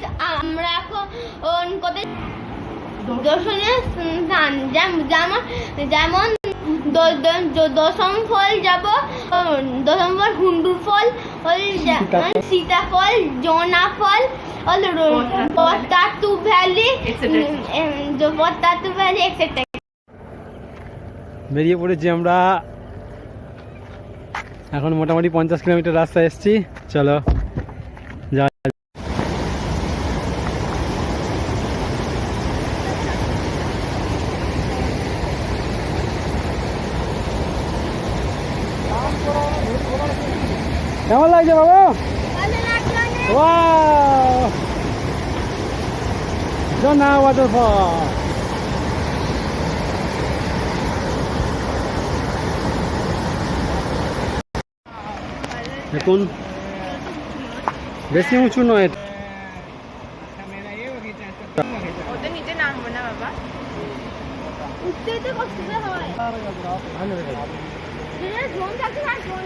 Guys আমরা এখন স্থান। যেমন যেমন দশম ফল যাব দশম fall Hundru fall সীতাফল। Jonha fall valley valley etcetera বেরিয়ে পড়েছি আমরা। এখন মোটামুটি পঞ্চাশ কিলোমিটার রাস্তা এসছি। চলো যা কেমন লাগছে বাবু Wow! Jona waterfall. দেখুন বেশি উঁচু নয় ওদের নিচে নামবো না বাবা উঠতে তো কষ্ট হয় ড্রোন থাকতে না ড্রোন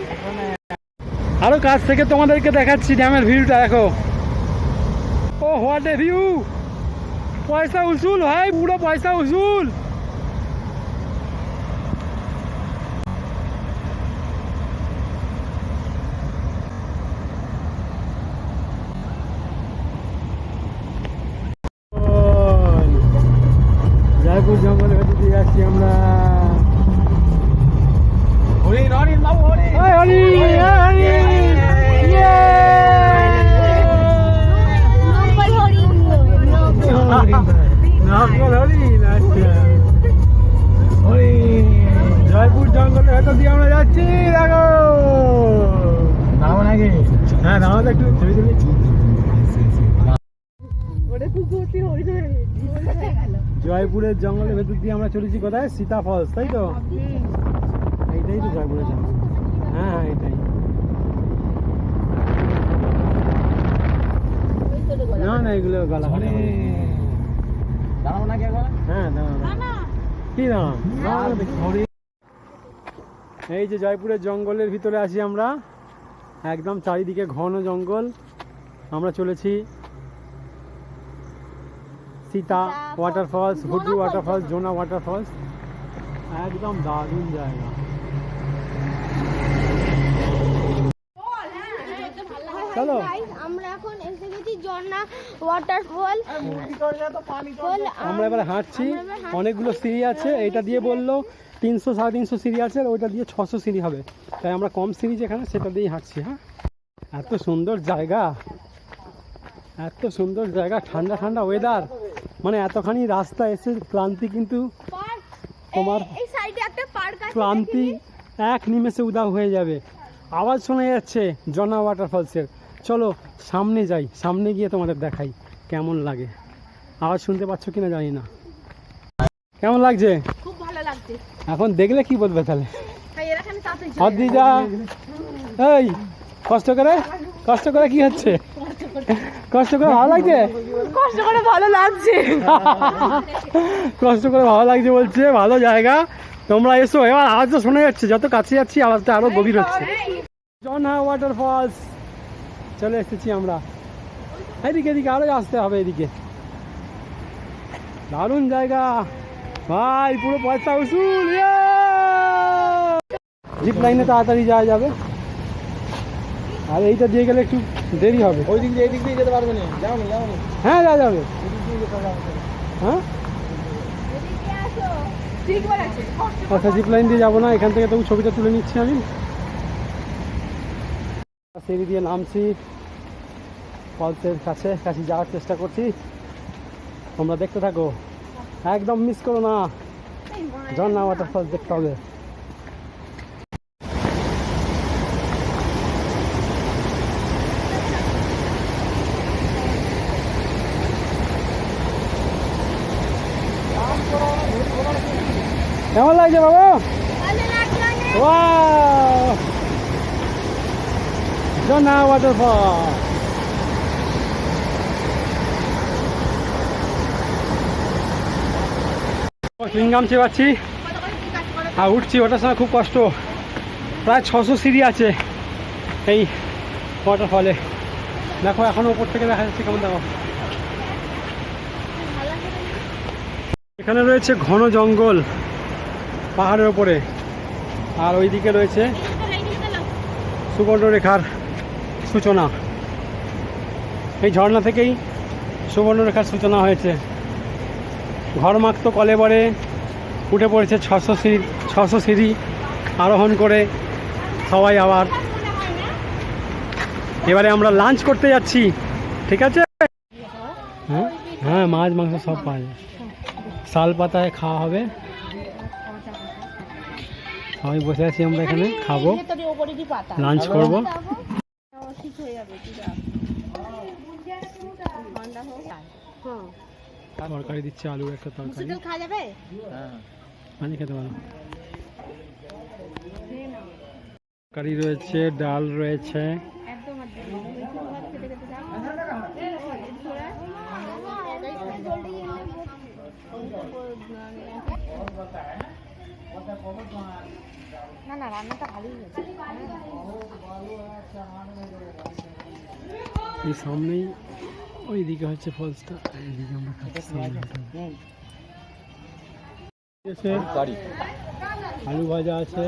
আরও কাছ থেকে তোমাদেরকে দেখাচ্ছি ড্যামের ভিউটা দেখো। Oh what a view! পয়সা উসুল ভাই পুরো পয়সা উসুল। জয়পুরের জঙ্গলের ভেতর দিয়ে আমরা চলেছি কোথায়? সীতা ফলস তাই তো? এইটাই তো জয়পুরের জঙ্গল। হ্যাঁ হ্যাঁ এটাই না না এগুলো গলা। হ্যাঁ দাঁড়াও। কি এই যে জয়পুরের জঙ্গলের ভিতরে আছি আমরা। একদম চারিদিকে ঘন জঙ্গল। আমরা চলেছি সীতা ওয়াটারফলস হুডু ওয়াটারফলস জোনা ওয়াটারফলস একদম দারুণ জায়গা। চলো। আমরা এখন এসে গেছি ঝর্ণা ওয়াটারফল আমরা এবার হাঁটছি। অনেকগুলো সিঁড়ি আছে। এইটা দিয়ে বলল তিনশো সাড়ে তিনশো সিঁড়ি আছে আর ওইটা দিয়ে ছশো সিঁড়ি হবে। তাই আমরা কম সিঁড়ি যেখানে সেটা দিয়েই হাঁটছি হ্যাঁ? এত সুন্দর জায়গা। এত সুন্দর জায়গা। ঠান্ডা ঠান্ডা ওয়েদার মানে এতখানি রাস্তা এসে ক্লান্তি কিন্তু তোমার ক্লান্তি এক নিমেষে উদাও হয়ে যাবে। আওয়াজ শোনা যাচ্ছে জনা ওয়াটারফলসের চলো সামনে যাই সামনে গিয়ে তোমাদের দেখাই কেমন লাগে। আওয়াজ শুনতে পাচ্ছ কিনা জানি না। কেমন লাগছে? খুব ভালো লাগছে। এখন দেখলে কি বলবে তাহলে? এই কষ্ট করে? কষ্ট করে কি হচ্ছে? কষ্ট করে ভালো লাগছে? কষ্ট করে ভালো লাগছে। কষ্ট করে ভালো লাগছে বলছে ভালো জায়গা। তোমরা এসো এবার আওয়াজটা শোনা যাচ্ছে যত কাছে যাচ্ছি আওয়াজটা আরও গভীর হচ্ছে। জনহা ওয়াটারফলস চলে এসেছি আমরা। এদিকে এদিকে আরও আসতে হবে এদিকে। দারুণ জায়গা। ভাই পুরো পয়সা উসুল জিপ লাইনে তাড়াতাড়ি যাওয়া যাবে। আর এইটা দিয়ে গেলে একটু দেরি হবে। ওই দিক দিয়ে এই দিক দিয়ে যেতে পারবে না। যাও না যাও হ্যাঁ যাওয়া যাবে। হ্যাঁ? আচ্ছা জিপ লাইন দিয়ে যাব না এখান থেকে তবু ছবিটা তুলে নিচ্ছি আমি। সিঁড়ি দিয়ে নামছি। ফলসের কাছে কাছে যাওয়ার চেষ্টা করছি। তোমরা দেখতে থাকো। একদম মিস করো না। ঝর্ণা ওয়াটারফলস দেখতে হবে। লাগছে বাবু। জনা ওয়াটারফল চুইংগাম চেপাচ্ছি আর উঠছি, ওটার সময় খুব কষ্ট। প্রায় ছশো সিঁড়ি আছে এই ওয়াটারফলে দেখো, এখন ওপর থেকে দেখা যাচ্ছে কেমন দেখো। এখানে রয়েছে ঘন জঙ্গল। পাহাড়ের ওপরে আর ওইদিকে রয়েছে সুবর্ণরেখার সূচনা। এই ঝর্ণা থেকেই সুবর্ণরেখার সূচনা হয়েছে। ঘরমাক্ত কলেবরে উঠে পড়েছে ছশো সিঁড়ি ছশো সিঁড়ি আরোহণ করে সবাই আবার এবারে আমরা লাঞ্চ করতে যাচ্ছি, ঠিক আছে? হ্যাঁ? হ্যাঁ মাছ, মাংস সব পাওয়া যায়। শাল পাতায় খাওয়া হবে। সবাই বসে আছি আমরা এখানে খাব লাঞ্চ করব। তরকারি দিচ্ছে আলু একটা তরকারি। খাওয়া যাবে? পানি খেতে পারো। তরকারি রয়েছে ডাল রয়েছে একদম খেতে খেতে যাও না না রান্নাটা ভালোই হয়েছে। এই সামনেই ওইদিকে হচ্ছে ফলসটা এইদিকে আমরা খাচ্ছি আলু ভাজা আছে।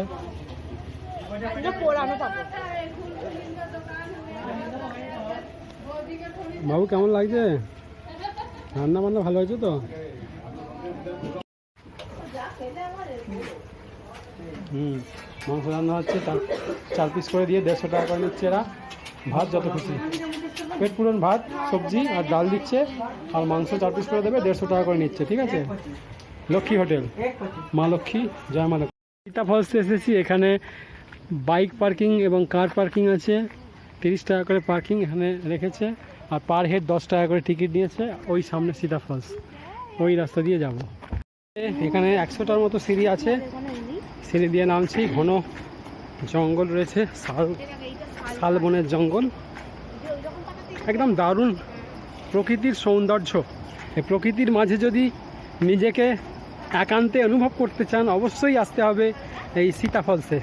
বাবু কেমন লাগছে? রান্না বান্না ভালো হয়েছে তো? হুম। মাংস রান্না হচ্ছে চার চার পিস করে দিয়ে দেড়শো টাকা করে নিচ্ছে এরা। ভাত যত খুশি। পেট পুরন ভাত, সবজি আর ডাল দিচ্ছে, আর মাংস চার পিস করে দেবে, দেড়শো টাকা করে নিচ্ছে, ঠিক আছে? লক্ষ্মী হোটেল। মা লক্ষ্মী, জয় মা লক্ষ্মী। সীতা ফলসে এসেছি, এখানে বাইক পার্কিং এবং কার পার্কিং আছে। তিরিশ টাকা করে পার্কিং এখানে রেখেছে, আর পার হেড দশ টাকা করে টিকিট নিয়েছে, ওই সামনে সীতা ফলস ওই রাস্তা দিয়ে যাব। এখানে একশোটার মতো সিঁড়ি আছে। সিঁড়ি দিয়ে নামছি। ঘন জঙ্গল রয়েছে শাল শাল বনের জঙ্গল। একদম দারুণ প্রকৃতির সৌন্দর্য। প্রকৃতির মাঝে যদি নিজেকে একান্তে অনুভব করতে চান, অবশ্যই আসতে হবে এই সীতাফলসে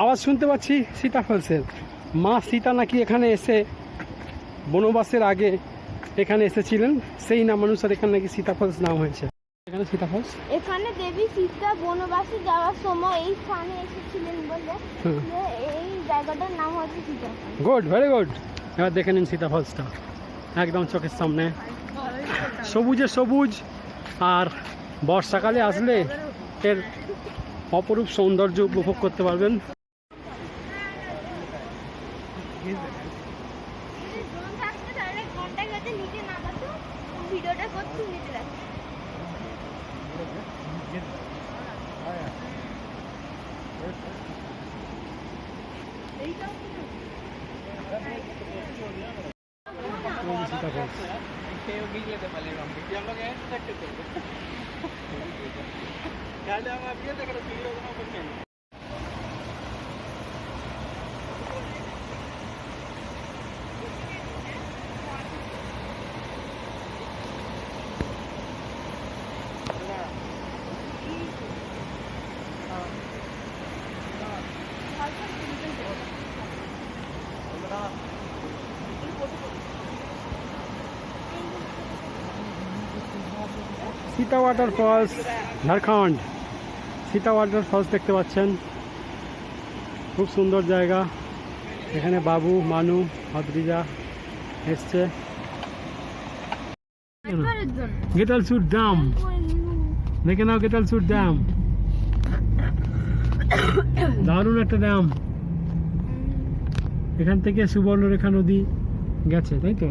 আওয়াজ শুনতে পাচ্ছি সীতা ফলসের। মা সীতা নাকি এখানে এসে বনবাসের আগে এখানে এসেছিলেন। সেই নাম অনুসারে এখানে নাকি সীতাফলস নাম হয়েছে। এখানে সীতা ফলস এখানে দেবী সীতা বনবাসে যাওয়ার সময় এই স্থানে এসেছিলেন বলে। এই জায়গাটার নাম হচ্ছে সীতা গুড ভেরি গুড এবার দেখে নিন সীতা ফলসটা একদম চোখের সামনে। সবুজে সবুজ। আর বর্ষাকালে আসলে এর অপরূপ সৌন্দর্য উপভোগ করতে পারবেন। ভিডিওটা নিচে রাখ এই যে Sita Sita water falls Jharkhand Sita water falls দেখতে পাচ্ছেন। খুব সুন্দর জায়গা। এখানে বাবু, মানু অদ্রিজা এসছে। গেটালসুর ড্যাম দেখে নাও গেটালসুর ড্যাম দারুণ একটা ড্যাম এখান থেকে সুবর্ণরেখা নদী গেছে, তাই তো?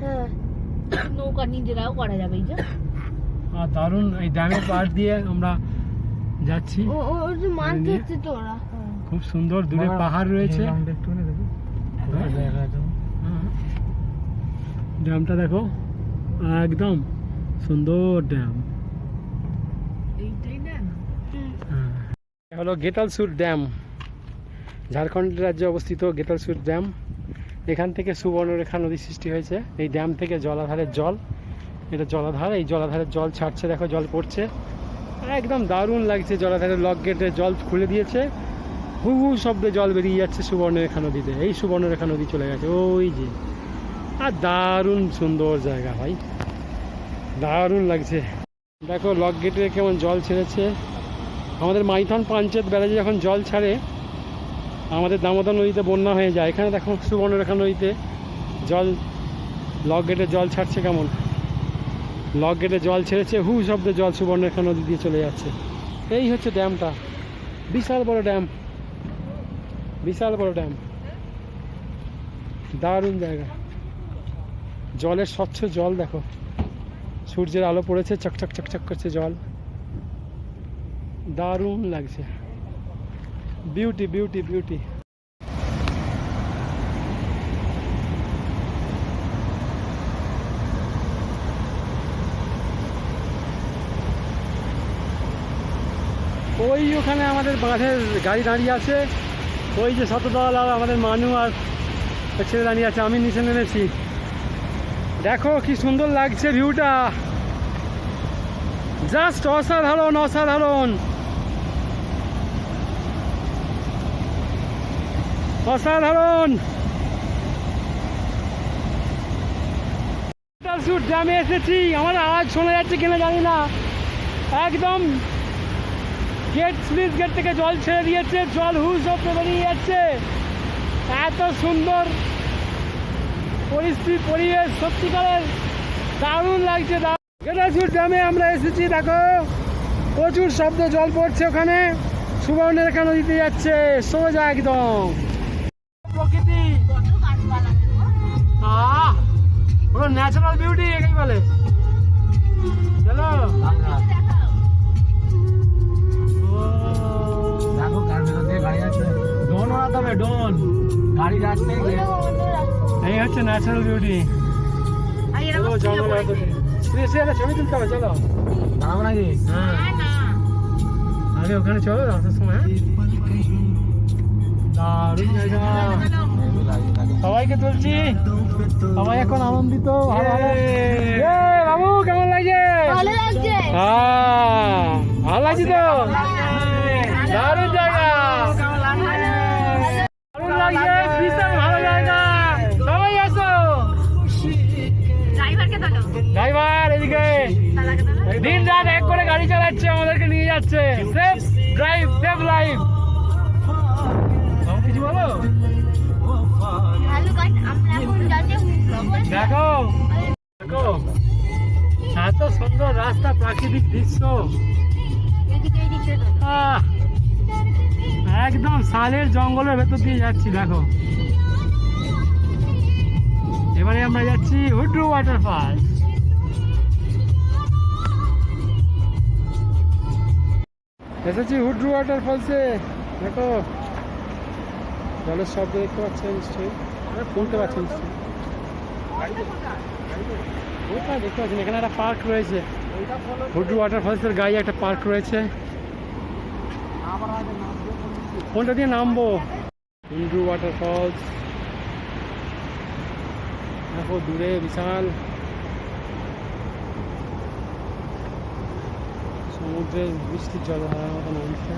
হ্যাঁ। নৌকা নিজেরাও করা যাবে, এই যে। আর দারুণ এই ড্যামের পাশ দিয়ে আমরা যাচ্ছি। খুব সুন্দর দূরে পাহাড় রয়েছে। ড্যামটা দেখো একদম সুন্দর ড্যাম। হ্যাঁ। হলো গেতালসুর ড্যাম। ঝাড়খণ্ড রাজ্যে অবস্থিত গেতালসুর ড্যাম। এখান থেকে সুবর্ণরেখা নদী সৃষ্টি হয়েছে। এই ড্যাম থেকে জলাধারের জল এটা জলাধার, এই জলাধারের জল ছাড়ছে, দেখো জল পড়ছে। একদম দারুণ লাগছে জলাধারের লক গেটে জল খুলে দিয়েছে। হু হু শব্দে জল বেরিয়ে যাচ্ছে সুবর্ণরেখা নদীতে। এই সুবর্ণরেখা নদী চলে গেছে, ওই যে। আর দারুণ সুন্দর জায়গা ভাই। দারুণ লাগছে। দেখো লক গেটে কেমন জল ছেড়েছে। আমাদের মাইথন পাঞ্চেত ব্যারাজে যখন জল ছাড়ে, আমাদের দামোদর নদীতে বন্যা হয়ে যায়। এখানে দেখো সুবর্ণরেখা নদীতে জল লক গেটে জল ছাড়ছে কেমন? লক গেটে জল ছেড়েছে, হু শব্দে জল সুবর্ণরেখা নদী দিয়ে চলে যাচ্ছে। এই হচ্ছে ড্যামটা। বিশাল বড় ড্যাম। বিশাল বড় ড্যাম। দারুণ জায়গা। জলের স্বচ্ছ জল দেখো। সূর্যের আলো পড়েছে চকচক চকচক করছে জল। দারুণ লাগছে। Beauty beauty beauty. ওই ওখানে আমাদের বাঁধের গাড়ি দাঁড়িয়ে আছে। ওই যে শতদল আর আমাদের মানু আর ছেলে দাঁড়িয়ে আছে, আমি নিচে নেমেছি। দেখো কি সুন্দর লাগছে ভিউটা। জাস্ট অসাধারণ অসাধারণ। অসাধারণ। ড্যামে এসেছি। আমার আওয়াজ শোনা যাচ্ছে কিনা জানি না। একদম গেট স্লিপ, গেট থেকে জল ছেড়ে দিয়েছে, জল হুস শব্দ বেরিয়ে যাচ্ছে। এত সুন্দর পরিস্থিতি, পরিবেশ সত্যিকারের দারুণ লাগছে গেটাসুর ড্যামে আমরা এসেছি, দেখো। প্রচুর শব্দ জল পড়ছে ওখানে। সুবর্ণরেখা নদীতে যাচ্ছে, সোজা একদম। প্রকৃতি। ন্যাচারাল বিউটি একেই বলে। চলো। হবে ডোন। গাড়ি এই হচ্ছে ন্যাচারাল বিউটি চলো জঙ্গল এসে একটা ছবি তুলতে হবে চলো। দাঁড়াবো নাকি? আরে ওখানে চলো সময় হ্যাঁ? সবাইকে তুলছি। সবাই এখন আনন্দিত ভালো বাবু কেমন লাগছে? ভালো লাগছে। হ্যাঁ ভালো লাগছে তো? দারুণ গাড়ি চালাচ্ছে আমাদেরকে নিয়ে যাচ্ছে। সেফ ড্রাইভ সেফ লাইফ কিছু বলো? দেখো। দেখো। এত সুন্দর রাস্তা প্রাকৃতিক দৃশ্য। একদম সালের জঙ্গলের ভেতর দিয়ে যাচ্ছি দেখো। এবারে আমরা যাচ্ছি হুড্রু ওয়াটারফল এসেছি হুড্রু ওয়াটার ফলসে। দেখো, জলের শব্দ দেখতে পাচ্ছেন নিশ্চয়ই। শুনতে পাচ্ছেন নিশ্চয়ই। ওটা দেখতে পাচ্ছেন? এখানে একটা পার্ক রয়েছে। হুড্রু ওয়াটারফলসের গায়ে একটা পার্ক রয়েছে। কোনটা দিয়ে নামবো। হুড্রু ওয়াটারফলস দেখো, দূরে বিশাল সমুদ্রের বৃষ্টির জল হওয়ার মতন নামছে